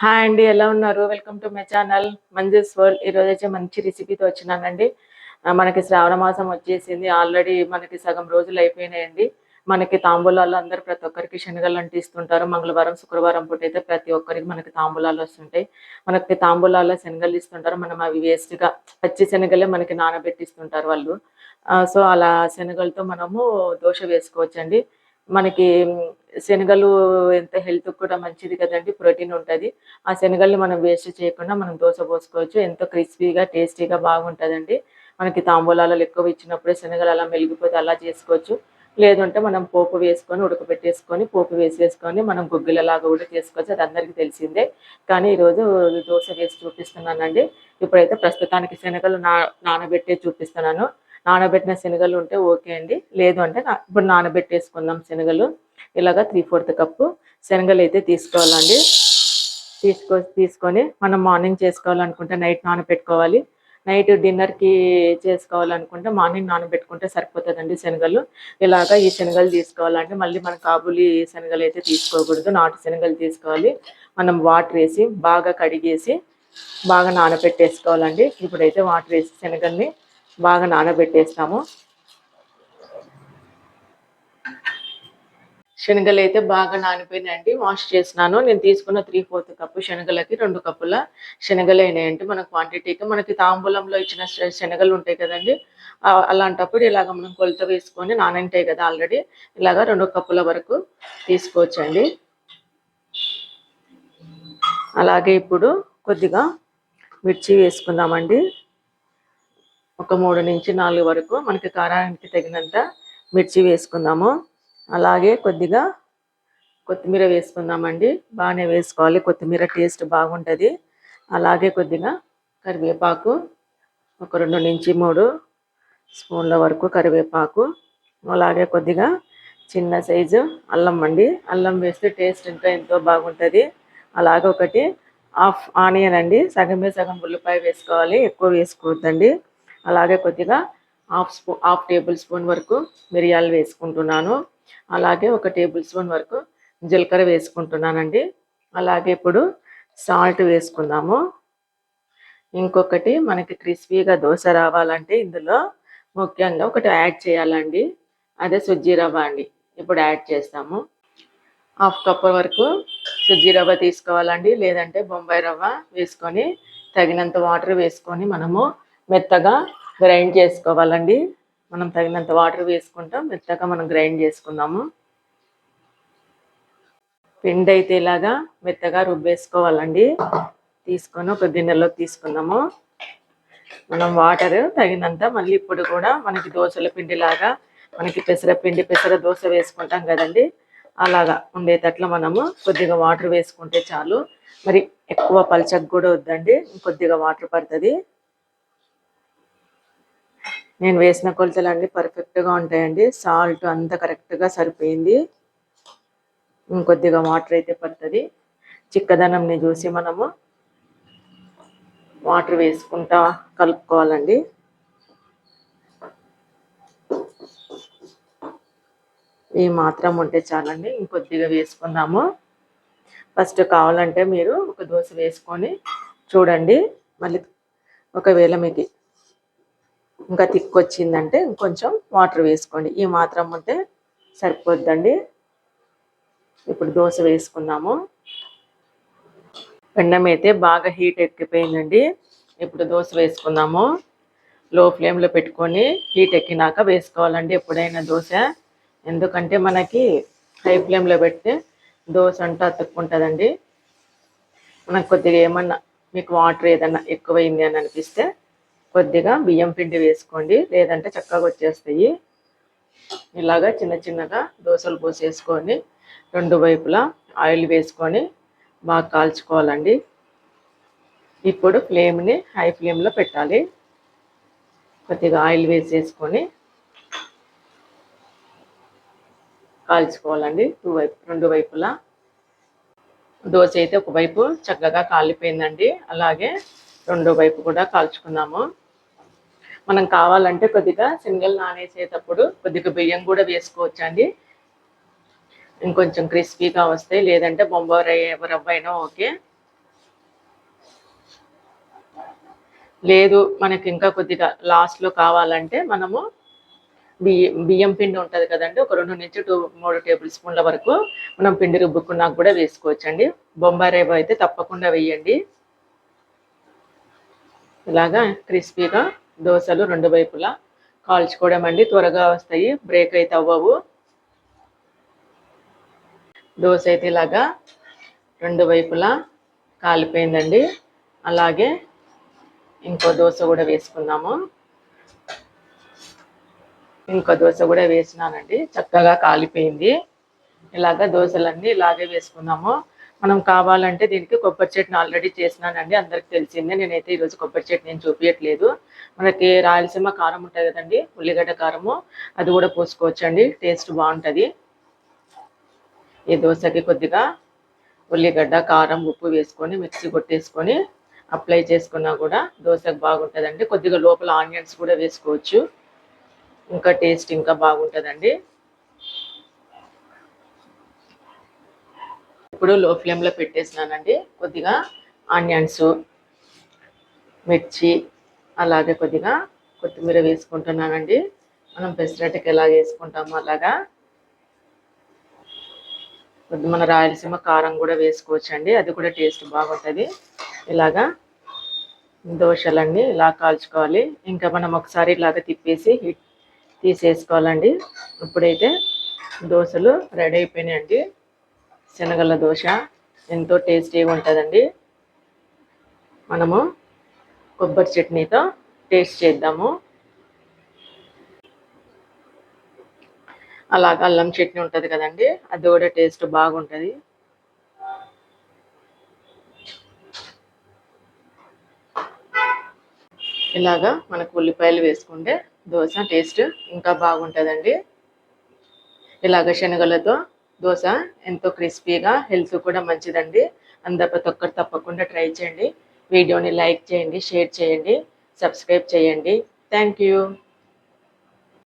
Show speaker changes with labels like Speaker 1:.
Speaker 1: Hi అండి ఎలా ఉన్నారు? Welcome to my channel Manju's world. ఈరోజు అయితే మంచి రెసిపీతో వచ్చినానండి. మనకి శ్రావణ మాసం వచ్చేసింది. ఆల్రెడీ మనకి సగం రోజులు అయిపోయినాయండి. మనకి తాంబూలాలు అందరూ ప్రతి ఒక్కరికి శనగలు అంటే ఇస్తుంటారు మంగళవారం శుక్రవారం పూట అయితే ప్రతి ఒక్కరికి మనకి తాంబూలాలు వస్తుంటాయి. మనకి తాంబూలాల్లో శనగలు ఇస్తుంటారు. మనం అవి వేస్ట్గా పచ్చి శనగలే మనకి నానబెట్టిస్తుంటారు వాళ్ళు. సో అలా శనగలతో మనము దోశ వేసుకోవచ్చండి. మనకి శనగలు ఎంత హెల్త్ కూడా మంచిది కదండి ప్రోటీన్ ఉంటుంది. ఆ శనగల్ని మనం వేస్ట్ చేయకుండా మనం దోశ పోసుకోవచ్చు. ఎంతో క్రిస్పీగా టేస్టీగా బాగుంటుందండి. మనకి తాంబూలాలలో ఎక్కువ ఇచ్చినప్పుడే శనగలు అలా మెలిగిపోతే అలా చేసుకోవచ్చు. లేదంటే మనం పోపు వేసుకొని ఉడకబెట్టేసుకొని పోపు వేసేసుకొని మనం గుగ్గిలలాగా కూడా చేసుకోవచ్చు. అది అందరికీ తెలిసిందే. కానీ ఈరోజు దోశ వేసి చూపిస్తున్నానండి. ఇప్పుడైతే ప్రస్తుతానికి శనగలు నా నానబెట్టే చూపిస్తున్నాను. నానబెట్టిన శనగలు ఉంటే ఓకే అండి. లేదు అంటే ఇప్పుడు నానబెట్టేసుకుందాం శనగలు. ఇలాగా త్రీ ఫోర్త్ కప్పు శనగలు అయితే తీసుకోవాలండి. తీసుకో తీసుకొని మనం మార్నింగ్ చేసుకోవాలనుకుంటే నైట్ నానబెట్టుకోవాలి. నైట్ డిన్నర్కి చేసుకోవాలనుకుంటే మార్నింగ్ నానబెట్టుకుంటే సరిపోతుందండి శనగలు. ఇలాగా ఈ శనగలు తీసుకోవాలంటే మళ్ళీ మన కాబూలి శనగలు అయితే తీసుకోకూడదు. నాటు శనగలు తీసుకోవాలి. మనం వాటర్ వేసి బాగా కడిగేసి బాగా నానబెట్టేసుకోవాలండి. ఇప్పుడైతే వాటర్ వేసి శనగల్ని బాగా నానబెట్టేస్తాము. శనగలు అయితే బాగా నానిపోయినాయండి. వాష్ చేసినాను. నేను తీసుకున్న త్రీ ఫోర్త్ కప్పు శనగలకి రెండు కప్పుల శనగలు అయినాయండి. మన క్వాంటిటీకి మనకి తాంబూలంలో ఇచ్చిన శనగలు ఉంటాయి కదండి. అలాంటప్పుడు ఇలాగ మనం కొలత వేసుకొని నానంటాయి కదా ఆల్రెడీ. ఇలాగ రెండు కప్పుల వరకు తీసుకోవచ్చండి. అలాగే ఇప్పుడు కొద్దిగా మిర్చి వేసుకుందామండి. ఒక మూడు నుంచి నాలుగు వరకు మనకి కారానికి తగినంత మిర్చి వేసుకుందాము. అలాగే కొద్దిగా కొత్తిమీర వేసుకుందామండి. బాగానే వేసుకోవాలి. కొత్తిమీర టేస్ట్ బాగుంటుంది. అలాగే కొద్దిగా కరివేపాకు ఒక రెండు నుంచి మూడు స్పూన్ల వరకు కరివేపాకు. అలాగే కొద్దిగా చిన్న సైజు అల్లం అండి. అల్లం వేస్తే టేస్ట్ ఇంకా ఎంతో బాగుంటుంది. అలాగే ఒకటి హాఫ్ ఆనియన్ అండి. సగమే సగం ఉల్లిపాయ వేసుకోవాలి. ఎక్కువ వేసుకోవద్దండి. అలాగే కొద్దిగా half spoon half tablespoon వరకు మిరియాలు వేసుకుంటున్నాను. అలాగే ఒక టేబుల్ స్పూన్ వరకు జీలకర్ర వేసుకుంటున్నానండి. అలాగే ఇప్పుడు సాల్ట్ వేసుకుందాము. ఇంకొకటి మనకి క్రిస్పీగా దోశ రావాలంటే ఇందులో ముఖ్యంగా ఒకటి యాడ్ చేయాలండి. అదే సుజ్జీ రవ్వ అండి. ఇప్పుడు యాడ్ చేస్తాము. హాఫ్ కప్ వరకు సుజ్జీ రవ్వ తీసుకోవాలండి. లేదంటే బొంబాయి రవ్వ వేసుకొని తగినంత వాటర్ వేసుకొని మనము మెత్తగా గ్రైండ్ చేసుకోవాలండి. మనం తగినంత వాటర్ వేసుకుంటాం మెత్తగా మనం గ్రైండ్ చేసుకుందాము. పిండి అయితే ఇలాగా మెత్తగా రుబ్బేసుకోవాలండి. తీసుకొని ఒక గిన్నెలో తీసుకుందాము. మనం వాటర్ తగినంత మళ్ళీ ఇప్పుడు కూడా మనకి దోశల పిండి లాగా మనకి పెసర పిండి పెసర దోశ వేసుకుంటాం కదండి. అలాగా ఉండేటట్లు మనము కొద్దిగా వాటర్ వేసుకుంటే చాలు. మరి ఎక్కువ పలచగా కూడా వద్దండి. కొద్దిగా వాటర్ పడుతుంది. నేను వేసిన కొలతలు అన్నీ పర్ఫెక్ట్గా ఉంటాయండి. సాల్ట్ అంతా కరెక్ట్గా సరిపోయింది. ఇంకొద్దిగా వాటర్ అయితే పడుతుంది. చిక్కదనంని చూసి మనము వాటర్ వేసుకుంటా కలుపుకోవాలండి. ఈ మాత్రం ఉంటే చాలండి. ఇంకొద్దిగా వేసుకుందాము. ఫస్ట్ కావాలంటే మీరు ఒక దోశ వేసుకొని చూడండి. మళ్ళీ ఒకవేళ మీకు ఇంకా తిక్కొచ్చిందంటే ఇంకొంచెం వాటర్ వేసుకోండి. ఈ మాత్రం ఉంటే సరిపోద్దండి. ఇప్పుడు దోశ వేసుకున్నాము. పెండం అయితే బాగా హీట్ ఎక్కిపోయిందండి. ఇప్పుడు దోశ వేసుకున్నాము. లో ఫ్లేమ్లో పెట్టుకొని హీట్ ఎక్కినాక వేసుకోవాలండి ఎప్పుడైనా దోశ. ఎందుకంటే మనకి హై ఫ్లేమ్లో పెడితే దోశ అంటూ అతుక్కుంటుందండి. మనకు కొద్దిగా ఏమన్నా మీకు వాటర్ ఏదన్నా ఎక్కువైంది అని అనిపిస్తే కొద్దిగా బియ్యం పిండి వేసుకోండి లేదంటే చక్కగా వచ్చేస్తాయి. ఇలాగా చిన్న చిన్నగా దోశలు పోసేసుకొని రెండు వైపులా ఆయిల్ వేసుకొని బాగా కాల్చుకోవాలండి. ఇప్పుడు ఫ్లేమ్ని హై ఫ్లేమ్లో పెట్టాలి. కొద్దిగా ఆయిల్ వేసేసుకొని కాల్చుకోవాలండి. టూ వైపు రెండు వైపులా. దోశ అయితే ఒకవైపు చక్కగా కాలిపోయిందండి. అలాగే రెండో వైపు కూడా కాల్చుకున్నాము. మనం కావాలంటే కొద్దిగా సింగిల్ నానేసేటప్పుడు కొద్దిగా బియ్యం కూడా వేసుకోవచ్చు అండి ఇంకొంచెం క్రిస్పీగా వస్తాయి లేదంటే బొంబాయి రవ్వ అయినా ఓకే. లేదు మనకి ఇంకా కొద్దిగా లాస్ట్లో కావాలంటే మనము బియ్యం బియ్యం పిండి ఉంటుంది కదండి ఒక రెండు నుంచి టూ మూడు టేబుల్ స్పూన్ల వరకు మనం పిండి రుబ్బుకున్నాక కూడా వేసుకోవచ్చండి. బొంబాయి రేబ అయితే తప్పకుండా వేయండి. ఇలాగా క్రిస్పీగా దోశలు రెండు వైపులా. కాల్చుకోవడం అండి త్వరగా వస్తాయి. బ్రేక్ అయితే అవ్వవు. దోశ అయితే ఇలాగా రెండు వైపులా కాలిపోయిందండి. అలాగే ఇంకో దోశ కూడా వేసుకున్నాము ఇంకో దోశ కూడా వేసినానండి. చక్కగా కాలిపోయింది. ఇలాగ దోశలన్నీ ఇలాగే వేసుకున్నాము మనం కావాలంటే దీనికి కొబ్బరి చట్నీ ఆల్రెడీ చేసినానండి అందరికి తెలిసిందే. నేనైతే ఈరోజు కొబ్బరి చట్నీ నేను చూపించట్లేదు మనకి రాయలసీమ కారం ఉంటుంది కదండి ఉల్లిగడ్డ కారము అది కూడా పోసుకోవచ్చండి టేస్ట్ బాగుంటుంది. ఈ దోశకి కొద్దిగా ఉల్లిగడ్డ కారం ఉప్పు వేసుకొని మిక్సీ కొట్టేసుకొని అప్లై చేసుకున్నా కూడా దోశకు బాగుంటుందండి. కొద్దిగా లోపల ఆనియన్స్ కూడా వేసుకోవచ్చు. ఇంకా టేస్ట్ ఇంకా బాగుంటుందండి. ఇప్పుడు లో ఫ్లేమ్లో పెట్టేసినానండి. కొద్దిగా ఆనియన్స్ మిర్చి అలాగే కొద్దిగా కొత్తిమీర వేసుకుంటున్నానండి. మనం పెసరట్టుకి ఎలా వేసుకుంటామో అలాగా. కొద్ది మన రాయలసీమ కారం కూడా వేసుకోవచ్చు అండి అది కూడా టేస్ట్ బాగుంటుంది. ఇలాగా దోశలన్నీ ఇలా కాల్చుకోవాలి. ఇంకా మనం ఒకసారి ఇలాగ తిప్పేసి తీసేసుకోవాలండి. ఇప్పుడైతే దోశలు రెడీ అయిపోయినాయండి. శనగల దోశ. ఎంతో టేస్టీగా ఉంటుందండి. మనము కొబ్బరి చట్నీతో టేస్ట్ చేద్దాము. అలాగ అల్లం చట్నీ ఉంటుంది కదండి అది కూడా టేస్ట్ బాగుంటుంది. ఇలాగా మనకు ఉల్లిపాయలు వేసుకుంటే దోశ టేస్ట్ ఇంకా బాగుంటుందండి. ఇలాగ శనగలతో దోశ ఎంతో క్రిస్పీగా హెల్త్ కూడా మంచిదండి. అందరు ప్రతి ఒక్కరు తప్పకుండా ట్రై చేయండి. వీడియోని లైక్ చేయండి షేర్ చేయండి సబ్స్క్రైబ్ చేయండి. Thank you.